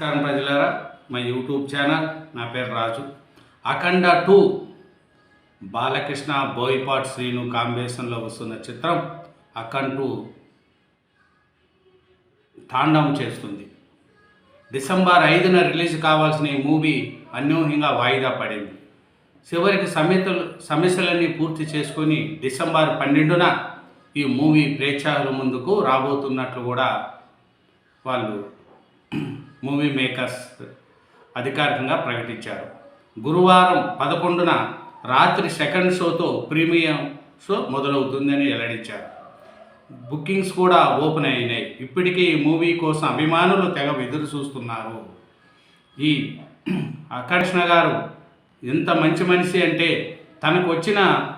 నమస్కారం ప్రజలారా. మా యూట్యూబ్ ఛానల్ నా పేరు రాజు. అఖండ టూ బాలకృష్ణ బోయిపాట్ శ్రీను కాంబినేషన్లో వస్తున్న చిత్రం అఖండ్ టూ తాండవం చేస్తుంది. డిసెంబర్ ఐదున రిలీజ్ కావాల్సిన ఈ మూవీ అన్యూహ్యంగా వాయిదా పడింది. చివరికి సమస్యలు సమస్యలన్నీ పూర్తి చేసుకొని డిసెంబర్ పన్నెండున ఈ మూవీ ప్రేక్షకుల ముందుకు రాబోతున్నట్లు కూడా వాళ్ళు మూవీ మేకర్స్ అధికారికంగా ప్రకటించారు. గురువారం పదకొండున రాత్రి సెకండ్ షోతో ప్రీమియం షో మొదలవుతుందని వెల్లడించారు. బుకింగ్స్ కూడా ఓపెన్ అయినాయి. ఇప్పటికీ ఈ మూవీ కోసం అభిమానులు తెగ ఎదురు చూస్తున్నారు. ఈ అకర్షణ గారు ఎంత మంచి మనిషి అంటే తనకు వచ్చిన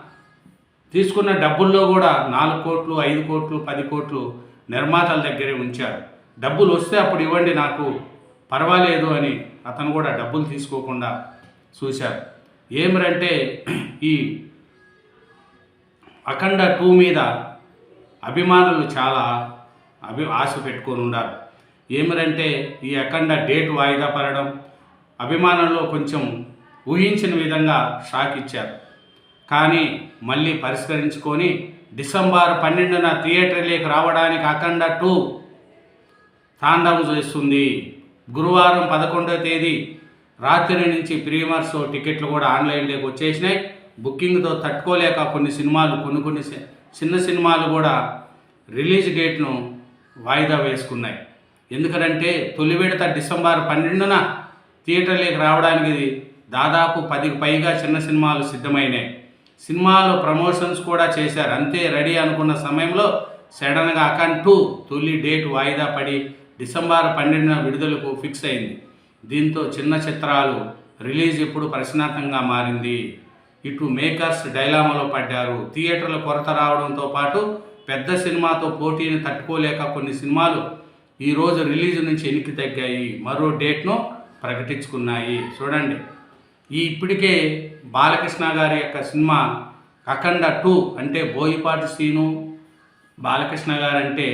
తీసుకున్న డబ్బుల్లో కూడా నాలుగు కోట్లు ఐదు కోట్లు పది కోట్లు నిర్మాతల దగ్గరే ఉంచారు. డబ్బులు వస్తే అప్పుడు ఇవ్వండి నాకు పర్వాలేదు అని అతను కూడా డబ్బులు తీసుకోకుండా చూశారు. ఏమిరంటే ఈ అఖండ టూ మీద అభిమానులు చాలా అభి ఆశ పెట్టుకొని ఉన్నారు. ఏమిరంటే ఈ అఖండ డేట్ వాయిదా పడడం అభిమానుల్లో కొంచెం ఊహించిన విధంగా షాక్ ఇచ్చారు. కానీ మళ్ళీ పరిష్కరించుకొని డిసెంబర్ పన్నెండున థియేటర్లోకి రావడానికి అఖండ టూ తాండవం చేస్తుంది. గురువారం పదకొండవ తేదీ రాత్రి నుంచి ప్రీమియర్ టికెట్లు కూడా ఆన్లైన్లోకి వచ్చేసినాయి. బుకింగ్తో తట్టుకోలేక కొన్ని సినిమాలు కొన్ని కొన్ని చిన్న సినిమాలు కూడా రిలీజ్ డేట్ను వాయిదా వేసుకున్నాయి. ఎందుకంటే తొలి విడత డిసెంబర్ పన్నెండున థియేటర్లోకి రావడానికి దాదాపు పదికి పైగా చిన్న సినిమాలు సిద్ధమైనాయి. సినిమాలు ప్రమోషన్స్ కూడా చేశారు. అంతే రెడీ అనుకున్న సమయంలో సడన్గా అకన్ టూ తొలి డేట్ వాయిదా పడి డిసెంబర్ పన్నెండున విడుదలకు ఫిక్స్ అయింది. దీంతో చిన్న చిత్రాలు రిలీజ్ ఇప్పుడు ప్రశ్నార్థంగా మారింది. ఇటు మేకర్స్ డైలామాలో పడ్డారు. థియేటర్ల కొరత రావడంతో పాటు పెద్ద సినిమాతో పోటీని తట్టుకోలేక కొన్ని సినిమాలు ఈరోజు రిలీజ్ నుంచి ఎనికి తగ్గాయి. మరో డేట్ను ప్రకటించుకున్నాయి. చూడండి. ఈ ఇప్పటికే బాలకృష్ణ గారి యొక్క సినిమా అఖండ టూ అంటే బోయిపాటి సీను బాలకృష్ణ గారు అంటే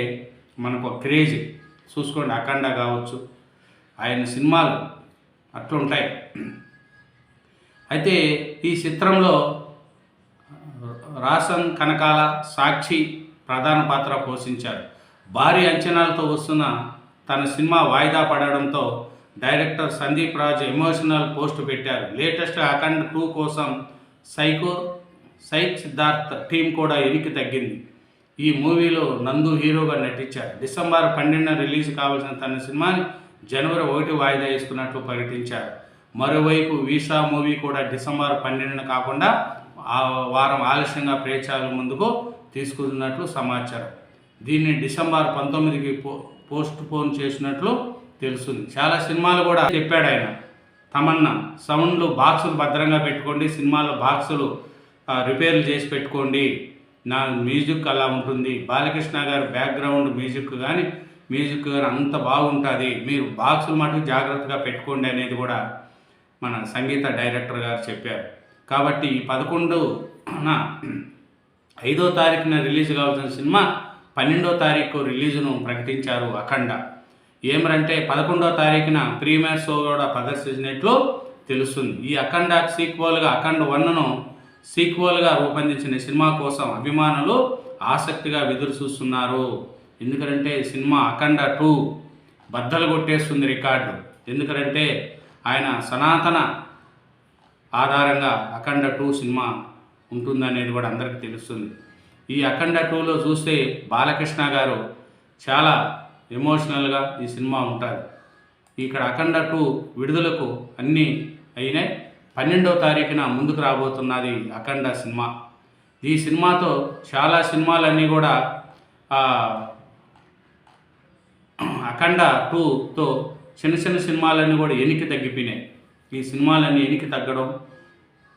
మనకు ఒక క్రేజ్. చూసుకోండి అఖండ కావచ్చు. ఆయన సినిమాలు అట్లుంటాయి అయితే ఈ చిత్రంలో రాసన్ కనకాల సాక్షి ప్రధాన పాత్ర పోషించారు. భారీ అంచనాలతో వస్తున్న తన సినిమా వాయిదా పడడంతో director Sandeep Raj emotional post పెట్టారు. లేటెస్ట్ అఖండ్ టూ కోసం సైకో సైక్ సిద్ధార్థ్ టీం కూడా ఎనికి తగ్గింది. ఈ మూవీలో నందు హీరోగా నటించారు. డిసెంబర్ పన్నెండున రిలీజ్ కావాల్సిన తన సినిమాని జనవరి ఒకటి వాయిదా వేసుకున్నట్లు ప్రకటించారు. మరోవైపు వీసా మూవీ కూడా డిసెంబర్ పన్నెండున కాకుండా ఆ వారం ఆలస్యంగా ప్రేక్షకుల ముందుకు తీసుకున్నట్లు సమాచారం. దీన్ని డిసెంబర్ పంతొమ్మిదికి పో పోస్ట్ పోన్ చేసినట్లు తెలుస్తుంది. చాలా సినిమాలు కూడా చెప్పాడు ఆయన. తమన్నా సౌండ్లు బాక్సులు భద్రంగా పెట్టుకోండి సినిమాలో బాక్సులు రిపేర్లు చేసి పెట్టుకోండి. నా మ్యూజిక్ అలా ఉంటుంది. బాలకృష్ణ గారి బ్యాక్గ్రౌండ్ మ్యూజిక్ కానీ మ్యూజిక్ కానీ అంత బాగుంటుంది. మీరు బాక్సులు మటుకు జాగ్రత్తగా పెట్టుకోండి అనేది కూడా మన సంగీత డైరెక్టర్ గారు చెప్పారు. కాబట్టి ఈ పదకొండు ఐదో తారీఖున రిలీజ్ కావాల్సిన సినిమా పన్నెండో తారీఖు రిలీజును ప్రకటించారు అఖండ. ఏమరంటే పదకొండో తారీఖున ప్రీమియర్ షో కూడా ప్రదర్శించినట్లు తెలుస్తుంది. ఈ అఖండ సీక్వల్గా అఖండ వన్ను సీక్వల్గా రూపొందించిన సినిమా కోసం అభిమానులు ఆసక్తిగా ఎదురు చూస్తున్నారు. ఎందుకంటే సినిమా అఖండ టూ బద్దలు కొట్టేస్తుంది రికార్డు. ఎందుకంటే ఆయన సనాతన ఆధారంగా అఖండ టూ సినిమా ఉంటుందనేది కూడా అందరికీ తెలుస్తుంది. ఈ అఖండ టూలో చూస్తే బాలకృష్ణ గారు చాలా ఎమోషనల్గా ఈ సినిమా ఉంటుంది ఇక్కడ అఖండ టూ విడుదలకు అన్నీ అయినాయి. పన్నెండవ తారీఖున ముందుకు రాబోతున్నది అఖండ సినిమా. ఈ సినిమాతో చాలా సినిమాలన్నీ కూడా అఖండ టూతో చిన్న చిన్న సినిమాలన్నీ కూడా ఎనికి తగ్గిపోయినాయి. ఈ సినిమాలన్నీ ఎనికి తగ్గడం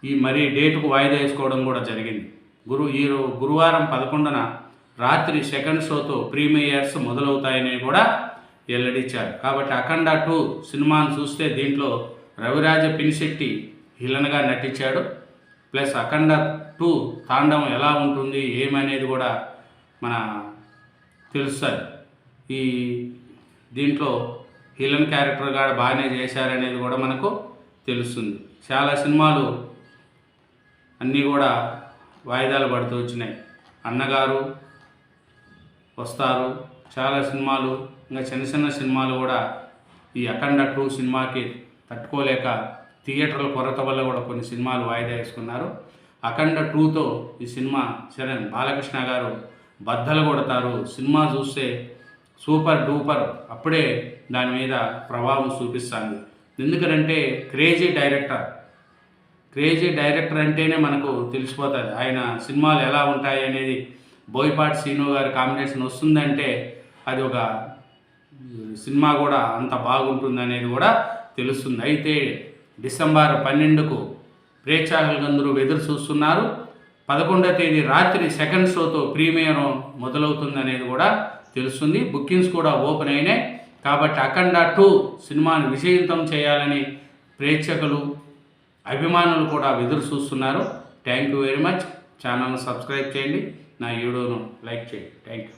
ఈ మరీ డేటుకు వాయిదా వేసుకోవడం కూడా జరిగింది. గురు ఈ గురువారం పదకొండున రాత్రి సెకండ్ షోతో ప్రీమియర్స్ మొదలవుతాయని కూడా వెల్లడించారు. కాబట్టి అఖండ టూ సినిమాను చూస్తే దీంట్లో రవిరాజ పినిశెట్టి విలన్గా నటించాడు. ప్లస్ అఖండ టూ తాండవం ఎలా ఉంటుంది ఏమనేది కూడా మన తెలుస్తుంది ఈ దీంట్లో హీలన్ క్యారెక్టర్ కూడా బాగానే చేశారనేది కూడా మనకు తెలుస్తుంది. చాలా సినిమాలు అన్నీ కూడా వాయిదాలు పడుతూ వచ్చినాయి. అన్నగారు వస్తారు. చాలా సినిమాలు ఇంకా చిన్న చిన్న సినిమాలు కూడా ఈ అఖండ టూ సినిమాకి తట్టుకోలేక థియేటర్ల కొరత వల్ల కూడా కొన్ని సినిమాలు వాయిదా వేసుకున్నారు. అఖండ టూతో ఈ సినిమా చరణ్ బాలకృష్ణ గారు బద్దలు కొడతారు. సినిమా చూస్తే సూపర్ డూపర్ అప్పుడే దాని మీద ప్రభావం చూపిస్తాను ఎందుకంటే క్రేజీ డైరెక్టర్ క్రేజీ డైరెక్టర్ అంటేనే మనకు తెలిసిపోతుంది. ఆయన సినిమాలు ఎలా ఉంటాయి అనేది బోయపాటి శ్రీను గారి కాంబినేషన్ వస్తుందంటే అది ఒక సినిమా కూడా అంత బాగుంటుంది అనేది కూడా తెలుస్తుంది. అయితే డిసెంబర్ పన్నెండుకు ప్రేక్షకులందరూ ఎదురు చూస్తున్నారు. పదకొండవ తేదీ రాత్రి సెకండ్ షోతో ప్రీమియర్ మొదలవుతుందనేది కూడా తెలుస్తుంది. బుకింగ్స్ కూడా ఓపెన్ అయినాయి. కాబట్టి అఖండ టూ సినిమాను విజయంతం చేయాలని ప్రేక్షకులు అభిమానులు కూడా ఎదురు చూస్తున్నారు. Thank you very much. ఛానల్ను సబ్స్క్రైబ్ చేయండి. నా వీడియోను లైక్ చేయండి. Thank you.